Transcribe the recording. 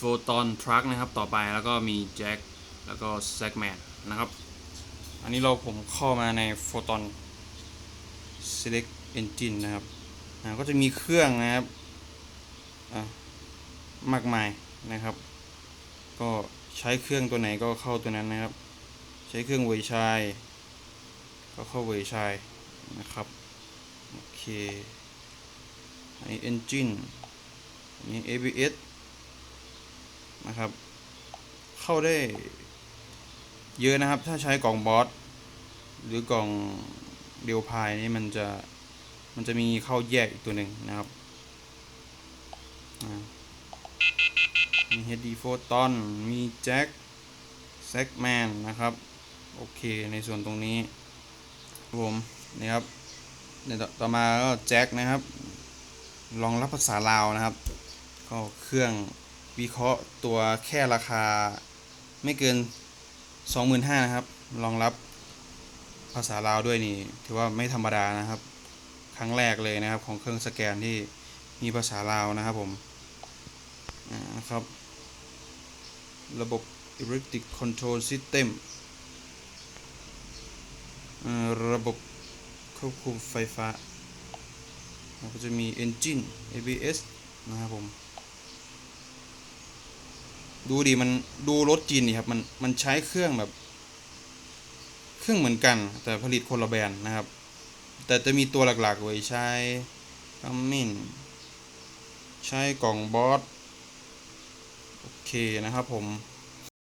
Photon Truck นะครับต่อไปแล้วก็มีแจ็คแล้วก็ Segment นะครับ อันนี้เราผมเข้ามาใน Photon Select Engine นะครับก็จะมีเครื่องนะครับมากมายนะครับ ก็ใช้เครื่องตัวไหนก็เข้าตัวนั้นนะครับ ใช้เครื่องเวยชายก็เข้าเวยชายนะครับโอเคไอ engine อันนี้ ABS นะครับ เข้าได้เยอะนะครับ ถ้าใช้กล่องบอสหรือกล่องเดียวพายนี่มันจะมันจะมีเข้าแยกอีกตัวหนึ่งนะครับอ่ามี HD Photon มีแจ็ค s e g m a n นะครับ โอเคในส่วนตรงนี้ผมนี่ครับในต่อต่อมาก็แจ็คนะครับรองรับภาษาลาวนะครับ ก็เครื่อง วิเคราะห์ตัวแค่ราคาไม่เกิน 25,000นะครับ รองรับภาษาลาวด้วยนี่ ถือว่าไม่ธรรมดานะครับ ครั้งแรกเลยนะครับของเครื่องสแกนที่มีภาษาลาวนะครับผมอ่านะครับ ระบบ Electric Control System เอ่อระบบควบคุมไฟฟ้าก็จะมี Engine ABS นะครับผม ดูดิมันดูรถจีนนี่ครับมันมันใช้เครื่องแบบ เครื่องเหมือนกัน แต่ผลิตคนละแบรนด์นะครับ แต่จะมีตัวหลักๆไว้ใช้กัมมินใช้กล่องบอสโอเคนะครับผม